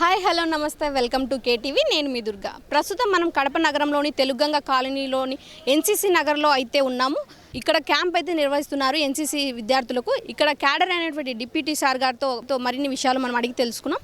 Hi hello నమస్తే welcome to KTV. నేను మీ దుర్గా. ప్రస్తుతం మనం కడప నగరంలోని తెలుగంగ కాలనీలోని ఎన్సీసీ నగర్లో అయితే ఉన్నాము. ఇక్కడ క్యాంప్ అయితే నిర్వహిస్తున్నారు ఎన్సీసీ విద్యార్థులకు. ఇక్కడ క్యాడర్ అనేటువంటి డిప్యూటీ సార్ గారితో మరిన్ని విషయాలు మనం అడిగి తెలుసుకున్నాం.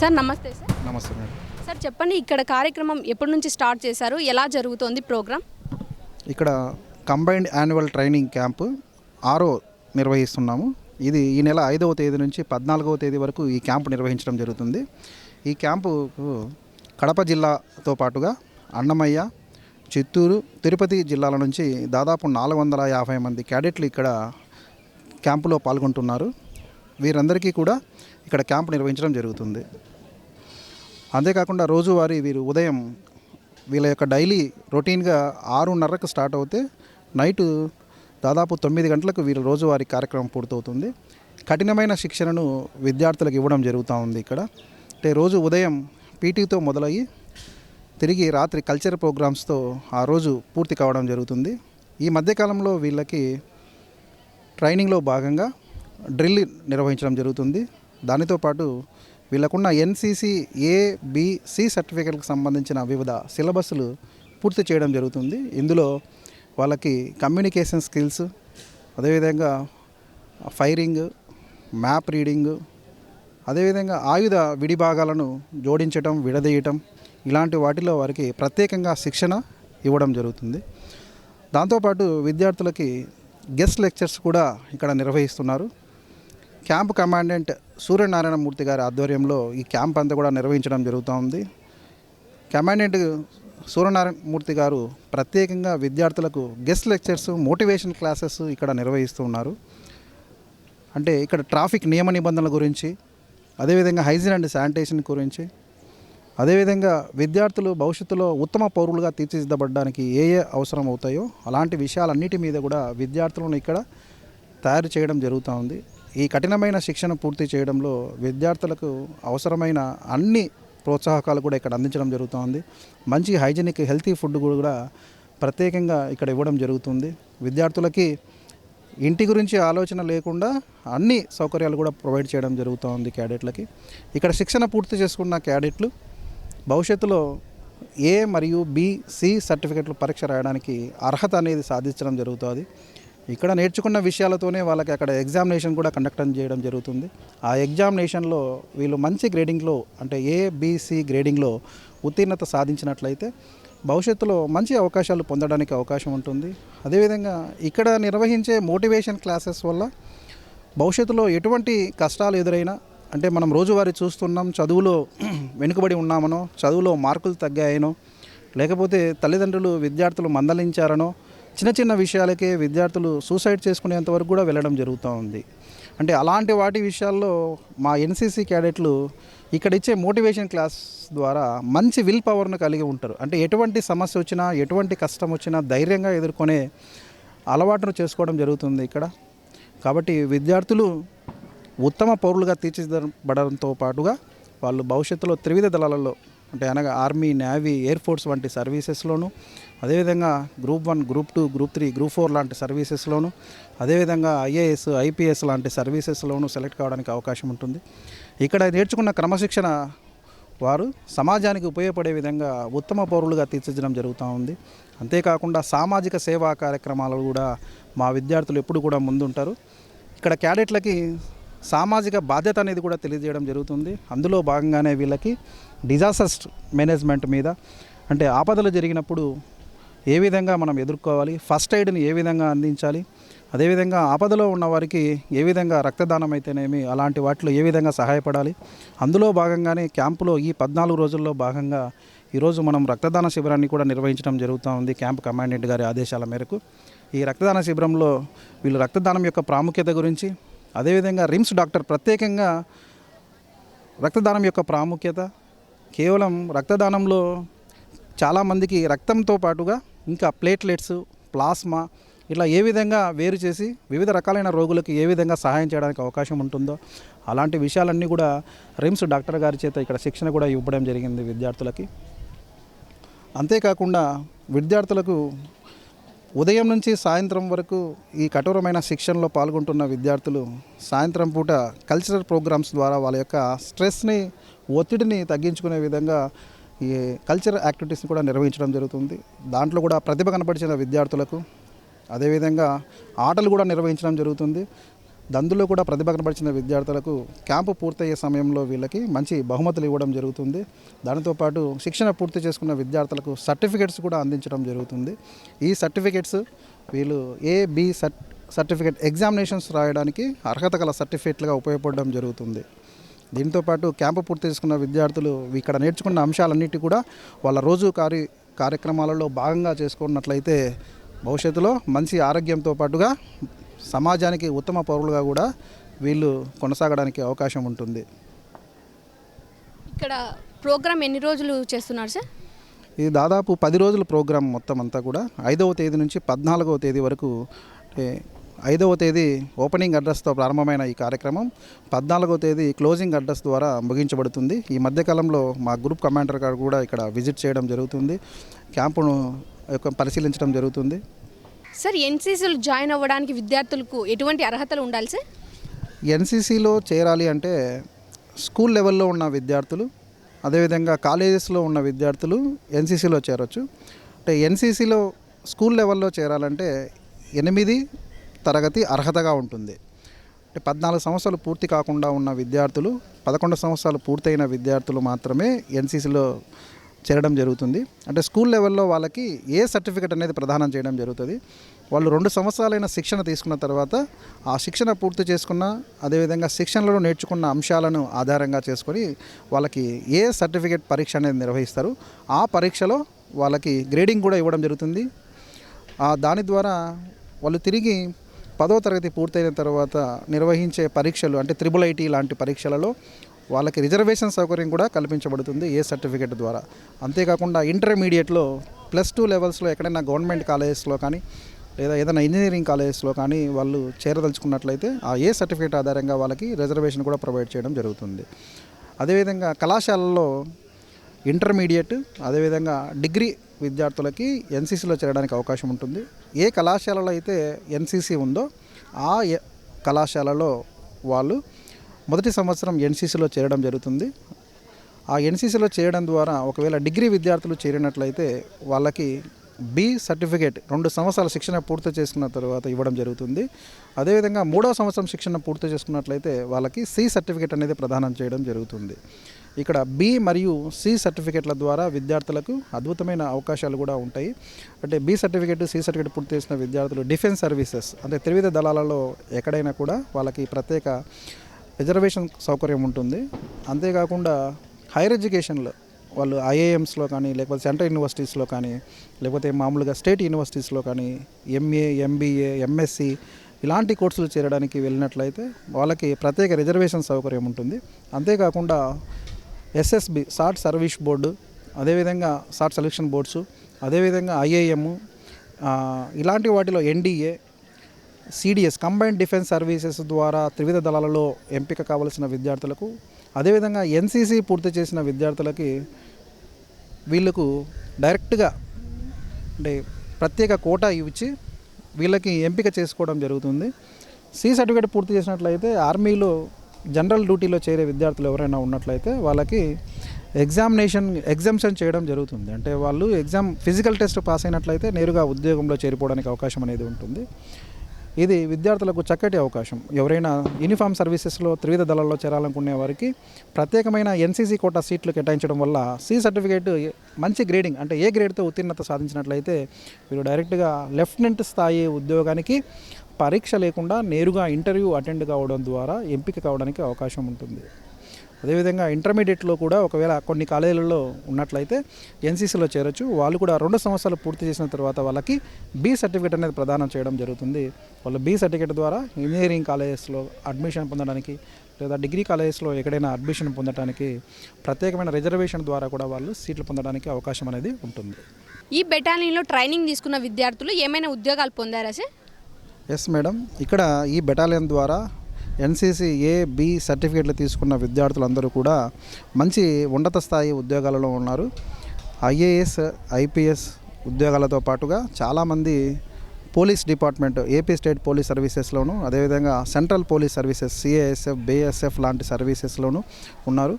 సార్ నమస్తే సార్. నమస్తే మేడం. సార్ చెప్పండి ఇక్కడ కార్యక్రమం ఎప్పటి నుంచి స్టార్ట్ చేశారు? ఎలా జరుగుతోంది ప్రోగ్రామ్ ఇక్కడ కంబైన్డ్ యాన్యువల్ ట్రైనింగ్ క్యాంపు ఆరో నిర్వహిస్తున్నాము. ఇది ఈ నెల ఐదవ తేదీ నుంచి పద్నాలుగవ తేదీ వరకు ఈ క్యాంపు నిర్వహించడం జరుగుతుంది. ఈ క్యాంపు కడప జిల్లాతో పాటుగా అన్నమయ్య చిత్తూరు తిరుపతి జిల్లాల నుంచి దాదాపు నాలుగు వందల యాభై మంది క్యాడెట్లు ఇక్కడ క్యాంపులో పాల్గొంటున్నారు. వీరందరికీ కూడా ఇక్కడ క్యాంపు నిర్వహించడం జరుగుతుంది. అంతేకాకుండా రోజువారీ వీరు ఉదయం వీళ్ళ యొక్క డైలీ రొటీన్గా ఆరున్నరకు స్టార్ట్ అవుతే నైటు దాదాపు తొమ్మిది గంటలకు వీరు రోజువారీ కార్యక్రమం పూర్తవుతుంది. కఠినమైన శిక్షణను విద్యార్థులకు ఇవ్వడం జరుగుతూ ఉంది ఇక్కడ. అంటే రోజు ఉదయం పీటీతో మొదలయ్యి తిరిగి రాత్రి కల్చర్ ప్రోగ్రామ్స్తో ఆ రోజు పూర్తి కావడం జరుగుతుంది. ఈ మధ్యకాలంలో వీళ్ళకి ట్రైనింగ్లో భాగంగా డ్రిల్ నిర్వహించడం జరుగుతుంది. దానితో పాటు వీళ్ళకున్న ఎన్సీసీ ఏబిసి సర్టిఫికేట్కి సంబంధించిన వివిధ సిలబస్లు పూర్తి చేయడం జరుగుతుంది. ఇందులో వాళ్ళకి కమ్యూనికేషన్ స్కిల్స్ అదేవిధంగా ఫైరింగ్ మ్యాప్ రీడింగ్ అదేవిధంగా ఆయుధ విడిభాగాలను జోడించటం విడదీయటం ఇలాంటి వాటిలో వారికి ప్రత్యేకంగా శిక్షణ ఇవ్వడం జరుగుతుంది. దాంతోపాటు విద్యార్థులకి గెస్ట్ లెక్చర్స్ కూడా ఇక్కడ నిర్వహిస్తున్నారు. క్యాంప్ కమాండెంట్ సూర్యనారాయణమూర్తి గారి ఆధ్వర్యంలో ఈ క్యాంప్ అంతా కూడా నిర్వహించడం జరుగుతూ ఉంది. కమాండెంట్ సూర్యనారాయణమూర్తి గారు ప్రత్యేకంగా విద్యార్థులకు గెస్ట్ లెక్చర్స్ మోటివేషన్ క్లాసెస్ ఇక్కడ నిర్వహిస్తూ ఉన్నారు. అంటే ఇక్కడ ట్రాఫిక్ నియమ నిబంధనల గురించి అదేవిధంగా హైజీన్ అండ్ శానిటేషన్ గురించి అదేవిధంగా విద్యార్థులు భవిష్యత్తులో ఉత్తమ పౌరులుగా తీర్చిదిద్దబడడానికి ఏ ఏ అవసరం అవుతాయో అలాంటి విషయాలన్నిటి మీద కూడా విద్యార్థులను ఇక్కడ తయారు చేయడం జరుగుతూ ఉంది. ఈ కఠినమైన శిక్షణ పూర్తి చేయడంలో విద్యార్థులకు అవసరమైన అన్ని ప్రోత్సాహకాలు కూడా ఇక్కడ అందించడం జరుగుతుంది. మంచి హైజీనిక్ హెల్తీ ఫుడ్ కూడా ప్రత్యేకంగా ఇక్కడ ఇవ్వడం జరుగుతుంది. విద్యార్థులకి ఇంటి గురించి ఆలోచన లేకుండా అన్ని సౌకర్యాలు కూడా ప్రొవైడ్ చేయడం జరుగుతుంది క్యాడెట్లకి. ఇక్కడ శిక్షణ పూర్తి చేసుకున్న క్యాడెట్లు భవిష్యత్తులో ఏ మరియు బి సి సర్టిఫికెట్లు పరీక్ష రాయడానికి అర్హత అనేది సాధించడం జరుగుతుంది. ఇక్కడ నేర్చుకున్న విషయాలతోనే వాళ్ళకి అక్కడ ఎగ్జామినేషన్ కూడా కండక్ట్ చేయడం జరుగుతుంది. ఆ ఎగ్జామినేషన్లో వీళ్ళు మంచి గ్రేడింగ్లో అంటే ఏబిసి గ్రేడింగ్లో ఉత్తీర్ణత సాధించినట్లయితే భవిష్యత్తులో మంచి అవకాశాలు పొందడానికి అవకాశం ఉంటుంది. అదేవిధంగా ఇక్కడ నిర్వహించే మోటివేషన్ క్లాసెస్ వల్ల భవిష్యత్తులో ఎటువంటి కష్టాలు ఎదురైనా అంటే మనం రోజువారీ చూస్తున్నాం చదువులో వెనుకబడి ఉన్నామనో చదువులో మార్కులు తగ్గాయనో లేకపోతే తల్లిదండ్రులు విద్యార్థులు మందలించారనో చిన్న చిన్న విషయాలకే విద్యార్థులు సూసైడ్ చేసుకునేంత వరకు కూడా వెళ్ళడం జరుగుతూ ఉంది. అంటే అలాంటి వాటి విషయాల్లో మా ఎన్సీసీ క్యాడెట్లు ఇక్కడ ఇచ్చే మోటివేషన్ క్లాస్ ద్వారా మంచి విల్ పవర్ను కలిగి ఉంటారు. అంటే ఎటువంటి సమస్య వచ్చినా ఎటువంటి కష్టం వచ్చినా ధైర్యంగా ఎదుర్కొనే అలవాటును చేసుకోవడం జరుగుతుంది ఇక్కడ. కాబట్టి విద్యార్థులు ఉత్తమ పౌరులుగా తీర్చిదిద్దబడడంతో పాటుగా వాళ్ళు భవిష్యత్తులో త్రివిధ దళాలలో అంటే అనగా ఆర్మీ నేవీ ఎయిర్ ఫోర్స్ వంటి సర్వీసెస్లోనూ అదేవిధంగా group one group two group three group four లాంటి సర్వీసెస్లోను అదేవిధంగా ఐఏఎస్ ఐపీఎస్ లాంటి సర్వీసెస్లోను సెలెక్ట్ కావడానికి అవకాశం ఉంటుంది. ఇక్కడ నేర్చుకున్న క్రమశిక్షణ వారు సమాజానికి ఉపయోగపడే విధంగా ఉత్తమ పౌరులుగా తీర్చిదిద్దడం జరుగుతూ ఉంది. అంతేకాకుండా సామాజిక సేవా కార్యక్రమాలు కూడా మా విద్యార్థులు ఎప్పుడు కూడా ముందుంటారు. ఇక్కడ క్యాడెట్లకి సామాజిక బాధ్యత అనేది కూడా తెలియజేయడం జరుగుతుంది. అందులో భాగంగానే వీళ్ళకి డిజాస్టర్ మేనేజ్మెంట్ మీద అంటే ఆపదలు జరిగినప్పుడు ఏ విధంగా మనం ఎదుర్కోవాలి? ఫస్ట్ ఎయిడ్ని ఏ విధంగా అందించాలి? అదేవిధంగా ఆపదలో ఉన్న వారికి ఏ విధంగా రక్తదానం అయితేనేమి అలాంటి వాటిలో ఏ విధంగా సహాయపడాలి? అందులో భాగంగానే క్యాంపులో ఈ పద్నాలుగు రోజుల్లో భాగంగా ఈరోజు మనం రక్తదాన శిబిరాన్ని కూడా నిర్వహించడం జరుగుతూ ఉంది క్యాంప్ కమాండెంట్ గారి ఆదేశాల మేరకు. ఈ రక్తదాన శిబిరంలో వీళ్ళు రక్తదానం యొక్క ప్రాముఖ్యత గురించి అదేవిధంగా రిమ్స్ డాక్టర్ ప్రత్యేకంగా రక్తదానం యొక్క ప్రాముఖ్యత కేవలం రక్తదానంలో చాలామందికి రక్తంతో పాటుగా ఇంకా ప్లేట్లెట్స్ ప్లాస్మా ఇట్లా ఏ విధంగా వేరు చేసి వివిధ రకాలైన రోగులకు ఏ విధంగా సహాయం చేయడానికి అవకాశం ఉంటుందో అలాంటి విషయాలన్నీ కూడా రిమ్స్ డాక్టర్ గారి చేత ఇక్కడ శిక్షణ కూడా ఇవ్వడం జరిగింది విద్యార్థులకి. అంతేకాకుండా విద్యార్థులకు ఉదయం నుంచి సాయంత్రం వరకు ఈ కఠోరమైన శిక్షణలో పాల్గొంటున్న విద్యార్థులు సాయంత్రం పూట కల్చరల్ ప్రోగ్రామ్స్ ద్వారా వాళ్ళ యొక్క స్ట్రెస్ని ఒత్తిడిని తగ్గించుకునే విధంగా ఈ కల్చర్ యాక్టివిటీస్ని కూడా నిర్వహించడం జరుగుతుంది. దాంట్లో కూడా ప్రతిభ కనపరిచిన విద్యార్థులకు అదేవిధంగా ఆటలు కూడా నిర్వహించడం జరుగుతుంది. దందులో కూడా ప్రతిభ కనపరిచిన విద్యార్థులకు క్యాంపు పూర్తయ్యే సమయంలో వీళ్ళకి మంచి బహుమతులు ఇవ్వడం జరుగుతుంది. దానితో పాటు శిక్షణ పూర్తి చేసుకున్న విద్యార్థులకు సర్టిఫికెట్స్ కూడా అందించడం జరుగుతుంది. ఈ సర్టిఫికెట్స్ వీళ్ళు A B certificate certificate examinations రాయడానికి అర్హత గల సర్టిఫికెట్లుగా ఉపయోగపడడం జరుగుతుంది. దీంతో పాటు క్యాంపు పూర్తి చేసుకున్న విద్యార్థులు ఇక్కడ నేర్చుకున్న అంశాలన్నిటి కూడా వాళ్ళ రోజు కార్య కార్యక్రమాలలో భాగంగా చేసుకున్నట్లయితే భవిష్యత్తులో మంచి ఆరోగ్యంతో పాటుగా సమాజానికి ఉత్తమ పౌరులుగా కూడా వీళ్ళు కొనసాగడానికి అవకాశం ఉంటుంది. ఇక్కడ ప్రోగ్రామ్ ఎన్ని రోజులు చేస్తున్నారు సార్? ఇది దాదాపు పది రోజుల ప్రోగ్రాం మొత్తం అంతా కూడా ఐదవ తేదీ నుంచి పద్నాలుగవ తేదీ వరకు ఐదవ తేదీ ఓపెనింగ్ అడ్రస్తో ప్రారంభమైన ఈ కార్యక్రమం పద్నాలుగవ తేదీ క్లోజింగ్ అడ్రస్ ద్వారా ముగించబడుతుంది. ఈ మధ్యకాలంలో మా గ్రూప్ కమాండర్ గారు కూడా ఇక్కడ విజిట్ చేయడం జరుగుతుంది. క్యాంపును యొక్క పరిశీలించడం జరుగుతుంది. సార్ ఎన్సీసీలో జాయిన్ అవ్వడానికి విద్యార్థులకు ఎటువంటి అర్హతలు ఉండాలి సార్? ఎన్సీసీలో చేరాలి అంటే స్కూల్ లెవెల్లో ఉన్న విద్యార్థులు అదేవిధంగా కాలేజెస్లో ఉన్న విద్యార్థులు ఎన్సీసీలో చేరొచ్చు. అంటే ఎన్సీసీలో స్కూల్ లెవెల్లో చేరాలంటే ఎనిమిది తరగతి అర్హతగా ఉంటుంది. అంటే పద్నాలుగు సంవత్సరాలు పూర్తి కాకుండా ఉన్న విద్యార్థులు పదకొండు సంవత్సరాలు పూర్తయిన విద్యార్థులు మాత్రమే ఎన్సీసీలో చేరడం జరుగుతుంది. అంటే స్కూల్ లెవెల్లో వాళ్ళకి ఏ సర్టిఫికెట్ అనేది ప్రదానం చేయడం జరుగుతుంది. వాళ్ళు రెండు సంవత్సరాలైన శిక్షణ తీసుకున్న తర్వాత ఆ శిక్షణ పూర్తి చేసుకున్న అదేవిధంగా శిక్షణలో నేర్చుకున్న అంశాలను ఆధారంగా చేసుకొని వాళ్ళకి ఏ సర్టిఫికేట్ పరీక్ష అనేది నిర్వహిస్తారు. ఆ పరీక్షలో వాళ్ళకి గ్రేడింగ్ కూడా ఇవ్వడం జరుగుతుంది. దాని ద్వారా వాళ్ళు తిరిగి పదో తరగతి పూర్తయిన తర్వాత నిర్వహించే పరీక్షలు అంటే త్రిబుల్ ఐటీ లాంటి పరీక్షలలో వాళ్ళకి రిజర్వేషన్ సౌకర్యం కూడా కల్పించబడుతుంది ఏ సర్టిఫికేట్ ద్వారా. అంతేకాకుండా ఇంటర్మీడియట్లో ప్లస్ టూ లెవెల్స్లో ఎక్కడైనా గవర్నమెంట్ కాలేజెస్లో కానీ లేదా ఏదైనా ఇంజనీరింగ్ కాలేజెస్లో కానీ వాళ్ళు చేరదలుచుకున్నట్లయితే ఆ ఏ సర్టిఫికేట్ ఆధారంగా వాళ్ళకి రిజర్వేషన్ కూడా ప్రొవైడ్ చేయడం జరుగుతుంది. అదేవిధంగా కళాశాలల్లో ఇంటర్మీడియట్ అదేవిధంగా డిగ్రీ విద్యార్థులకి ఎన్సీసీలో చేరడానికి అవకాశం ఉంటుంది. ఏ కళాశాలలో అయితే ఎన్సీసీ ఉందో ఆ కళాశాలలో వాళ్ళు మొదటి సంవత్సరం ఎన్సీసీలో చేరడం జరుగుతుంది. ఆ ఎన్సీసీలో చేయడం ద్వారా ఒకవేళ డిగ్రీ విద్యార్థులు చేరినట్లయితే వాళ్ళకి బి సర్టిఫికేట్ రెండు సంవత్సరాల శిక్షణ పూర్తి చేసుకున్న తర్వాత ఇవ్వడం జరుగుతుంది. అదేవిధంగా మూడో సంవత్సరం శిక్షణ పూర్తి చేసుకున్నట్లయితే వాళ్ళకి సి సర్టిఫికేట్ అనేది ప్రదానం చేయడం జరుగుతుంది. ఇక్కడ బి మరియు సి సర్టిఫికేట్ల ద్వారా విద్యార్థులకు అద్భుతమైన అవకాశాలు కూడా ఉంటాయి. అంటే బి సర్టిఫికేట్ సి సర్టిఫికేట్ పూర్తి చేసిన విద్యార్థులు డిఫెన్స్ సర్వీసెస్ అంటే త్రివిధ దళాలలో ఎక్కడైనా కూడా వాళ్ళకి ప్రత్యేక రిజర్వేషన్ సౌకర్యం ఉంటుంది. అంతేకాకుండా హైయర్ ఎడ్యుకేషన్లో వాళ్ళు ఐఏఎమ్స్లో కానీ లేకపోతే సెంట్రల్ యూనివర్సిటీస్లో కానీ లేకపోతే మామూలుగా స్టేట్ యూనివర్సిటీస్లో కానీ ఎంఏ ఎంబీఏ ఎంఎస్సి ఇలాంటి కోర్సులు చేరడానికి వెళ్ళినట్లయితే వాళ్ళకి ప్రత్యేక రిజర్వేషన్ సౌకర్యం ఉంటుంది. అంతేకాకుండా ఎస్ఎస్బి సార్ట్ సర్వీస్ బోర్డు అదేవిధంగా సార్ట్ సెలక్షన్ బోర్డ్స్ అదేవిధంగా ఐఏఎం ఇలాంటి వాటిలో NDA CDS combined defence services ద్వారా త్రివిధ దళాలలో ఎంపిక కావలసిన విద్యార్థులకు అదేవిధంగా ఎన్సీసీ పూర్తి చేసిన విద్యార్థులకి వీళ్ళకు డైరెక్ట్గా అంటే ప్రత్యేక కోటా ఇచ్చి వీళ్ళకి ఎంపిక చేసుకోవడం జరుగుతుంది. సి సర్టిఫికేట్ పూర్తి చేసినట్లయితే ఆర్మీలో జనరల్ డ్యూటీలో చేరే విద్యార్థులు ఎవరైనా ఉన్నట్లయితే వాళ్ళకి ఎగ్జామినేషన్ ఎగ్జామ్షన్ చేయడం జరుగుతుంది. అంటే వాళ్ళు ఎగ్జామ్ ఫిజికల్ టెస్ట్ పాస్ అయినట్లయితే నేరుగా ఉద్యోగంలో చేరిపోవడానికి అవకాశం అనేది ఉంటుంది. ఇది విద్యార్థులకు చక్కటి అవకాశం. ఎవరైనా యూనిఫామ్ సర్వీసెస్లో త్రివిధ దళాల్లో చేరాలనుకునే వారికి ప్రత్యేకమైన ఎన్సీసీ కోటా సీట్లు కేటాయించడం వల్ల సి సర్టిఫికేట్ మంచి గ్రేడింగ్ అంటే ఏ గ్రేడ్తో ఉత్తీర్ణత సాధించినట్లయితే వీరు డైరెక్ట్గా లెఫ్టినెంట్ స్థాయి ఉద్యోగానికి పరీక్ష లేకుండా నేరుగా ఇంటర్వ్యూ అటెండ్ కావడం ద్వారా ఎంపిక కావడానికి అవకాశం ఉంటుంది. అదేవిధంగా ఇంటర్మీడియట్లో కూడా ఒకవేళ కొన్ని కాలేజీలలో ఉన్నట్లయితే ఎన్సీసీలో చేరొచ్చు. వాళ్ళు కూడా రెండు సంవత్సరాలు పూర్తి చేసిన తర్వాత వాళ్ళకి బి సర్టిఫికేట్ అనేది ప్రదానం చేయడం జరుగుతుంది. వాళ్ళు బి సర్టిఫికేట్ ద్వారా ఇంజనీరింగ్ కాలేజెస్లో అడ్మిషన్ పొందడానికి లేదా డిగ్రీ కాలేజెస్లో ఎక్కడైనా అడ్మిషన్ పొందడానికి ప్రత్యేకమైన రిజర్వేషన్ ద్వారా కూడా వాళ్ళు సీట్లు పొందడానికి అవకాశం అనేది ఉంటుంది. ఈ బెటాలియన్లో ట్రైనింగ్ తీసుకున్న విద్యార్థులు ఏమైనా ఉద్యోగాలు పొందారా సార్? ఎస్ మేడం ఇక్కడ ఈ బెటాలియన్ ద్వారా ఎన్సీసీ ఏ బి సర్టిఫికేట్లు తీసుకున్న విద్యార్థులందరూ కూడా మంచి ఉన్నత స్థాయి ఉద్యోగాలలో ఉన్నారు. ఐఏఎస్ ఐపీఎస్ ఉద్యోగాలతో పాటుగా చాలామంది police department AP state police సర్వీసెస్లోను అదేవిధంగా central police services CASF BSF లాంటి సర్వీసెస్లోను ఉన్నారు.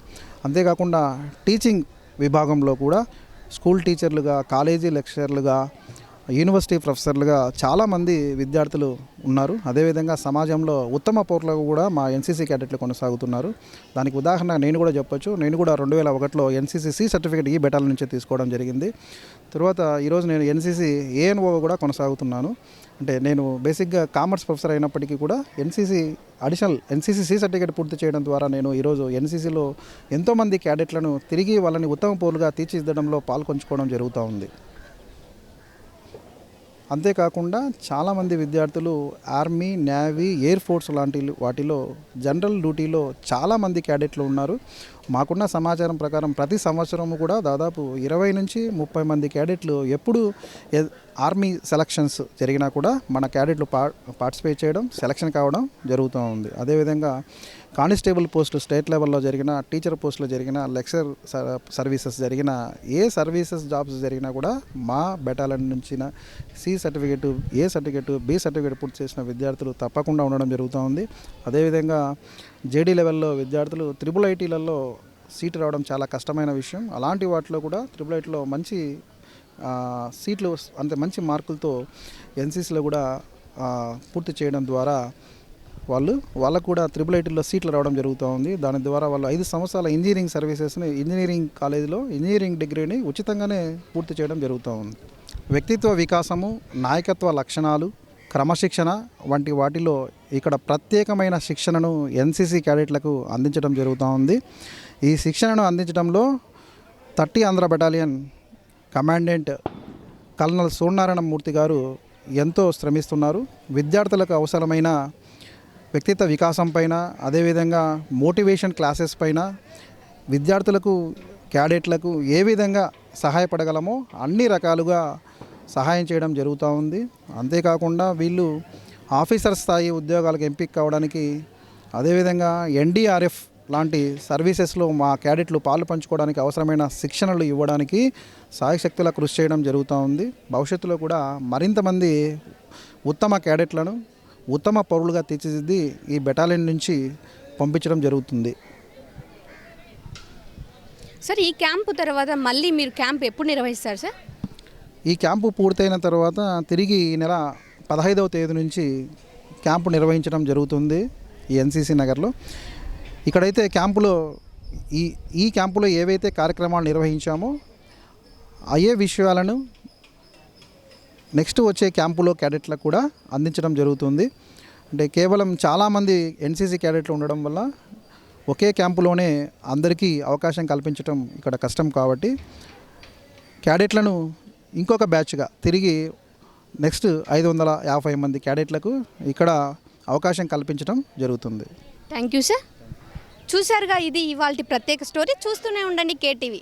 అంతేకాకుండా టీచింగ్ విభాగంలో కూడా స్కూల్ టీచర్లుగా కాలేజీ లెక్చరర్లుగా యూనివర్సిటీ ప్రొఫెసర్లుగా చాలామంది విద్యార్థులు ఉన్నారు. అదేవిధంగా సమాజంలో ఉత్తమ పౌరులకు కూడా మా ఎన్సీసీ క్యాడెట్లు కొనసాగుతున్నారు. దానికి ఉదాహరణ నేను కూడా చెప్పొచ్చు. నేను కూడా రెండు వేల ఒకటిలో ఎన్సీసీ సి సర్టిఫికేట్ ఈ బెటాల నుంచి తీసుకోవడం జరిగింది. తర్వాత ఈరోజు నేను ఎన్సీసీ ఏఎన్ఓ కూడా కొనసాగుతున్నాను. అంటే నేను బేసిక్గా కామర్స్ ప్రొఫెసర్ అయినప్పటికీ కూడా NCC additional NCC C certificate పూర్తి చేయడం ద్వారా నేను ఈరోజు ఎన్సీసీలో ఎంతోమంది క్యాడెట్లను తిరిగి వాళ్ళని ఉత్తమ పౌరులుగా తీర్చిదిద్దడంలో పాల్గొంచుకోవడం జరుగుతూ ఉంది. అంతేకాకుండా చాలామంది విద్యార్థులు ఆర్మీ నేవీ ఎయిర్ ఫోర్స్ లాంటి వాటిలో జనరల్ డ్యూటీలో చాలామంది క్యాడెట్లు ఉన్నారు. మాకున్న సమాచారం ప్రకారం ప్రతి సంవత్సరము కూడా దాదాపు ఇరవై నుంచి ముప్పై మంది క్యాడెట్లు ఎప్పుడు ఆర్మీ సెలక్షన్స్ జరిగినా కూడా మన క్యాడెట్లు పా పార్టిసిపేట్ చేయడం సెలక్షన్ కావడం జరుగుతూ ఉంది. అదేవిధంగా కానిస్టేబుల్ పోస్టు స్టేట్ లెవెల్లో జరిగిన టీచర్ పోస్టులు జరిగిన లెక్చర్ సర్వీసెస్ జరిగిన ఏ సర్వీసెస్ జాబ్స్ జరిగినా కూడా మా బెటాలియన్ నుంచి C certificate A certificate B certificate పూర్తి చేసిన విద్యార్థులు తప్పకుండా ఉండడం జరుగుతూ ఉంది. అదేవిధంగా జేడీ లెవెల్లో విద్యార్థులు త్రిబుల్ ఐటీలలో సీట్ రావడం చాలా కష్టమైన విషయం. అలాంటి వాటిలో కూడా త్రిబుల్ ఐటీలో మంచి సీట్లు అంతే మంచి మార్కులతో ఎన్సీసీలో కూడా పూర్తి చేయడం ద్వారా వాళ్ళు వాళ్ళకు కూడా త్రిబుల్ ఐటీలో సీట్లు రావడం జరుగుతూ ఉంది. దాని ద్వారా వాళ్ళు ఐదు సంవత్సరాల ఇంజనీరింగ్ సర్వీసెస్ని ఇంజనీరింగ్ కాలేజీలో ఇంజనీరింగ్ డిగ్రీని ఉచితంగానే పూర్తి చేయడం జరుగుతూ ఉంది. వ్యక్తిత్వ వికాసము నాయకత్వ లక్షణాలు క్రమశిక్షణ వంటి వాటిలో ఇక్కడ ప్రత్యేకమైన శిక్షణను ఎన్సీసీ క్యాడెట్లకు అందించడం జరుగుతూ ఉంది. ఈ శిక్షణను అందించడంలో thirty Andhra battalion commandant colonel Suryanarayana Murthy గారు ఎంతో శ్రమిస్తున్నారు. విద్యార్థులకు అవసరమైన వ్యక్తిత్వ వికాసం పైన అదేవిధంగా మోటివేషన్ క్లాసెస్ పైన విద్యార్థులకు క్యాడెట్లకు ఏ విధంగా సహాయపడగలమో అన్ని రకాలుగా సహాయం చేయడం జరుగుతూ ఉంది. అంతేకాకుండా వీళ్ళు ఆఫీసర్ స్థాయి ఉద్యోగాలకు ఎంపిక కావడానికి అదేవిధంగా ఎన్డీఆర్ఎఫ్ లాంటి సర్వీసెస్లో మా క్యాడెట్లు పాలు పంచుకోవడానికి అవసరమైన శిక్షణలు ఇవ్వడానికి సాయశక్తుల కృషి చేయడం జరుగుతూ ఉంది. భవిష్యత్తులో కూడా మరింత మంది ఉత్తమ క్యాడెట్లను ఉత్తమ పౌరులుగా తీర్చిదిద్ది ఈ బెటాలియన్ నుంచి పంపించడం జరుగుతుంది. సార్ ఈ క్యాంపు తర్వాత మళ్ళీ మీరు క్యాంప్ ఎప్పుడు నిర్వహిస్తారు సార్? ఈ క్యాంపు పూర్తయిన తర్వాత తిరిగి ఈ నెల పదహైదవ తేదీ నుంచి క్యాంపు నిర్వహించడం జరుగుతుంది ఈ ఎన్సీసీ నగర్లో. ఇక్కడైతే క్యాంపులో ఈ ఈ క్యాంపులో ఏవైతే కార్యక్రమాలు నిర్వహించామో అయ్యే విషయాలను నెక్స్ట్ వచ్చే క్యాంపులో క్యాడెట్లకు కూడా అందించడం జరుగుతుంది. అంటే కేవలం చాలామంది ఎన్సీసీ క్యాడెట్లు ఉండడం వల్ల ఒకే క్యాంపులోనే అందరికీ అవకాశం కల్పించడం ఇక్కడ కష్టం కాబట్టి క్యాడెట్లను ఇంకొక బ్యాచ్గా తిరిగి నెక్స్ట్ ఐదు వందల యాభై మంది క్యాడెట్లకు ఇక్కడ అవకాశం కల్పించడం జరుగుతుంది. థ్యాంక్ యూ సార్ చూశారుగా ఇది ఇవాళ ప్రత్యేక స్టోరీ. చూస్తూనే ఉండండి కేటీవీ.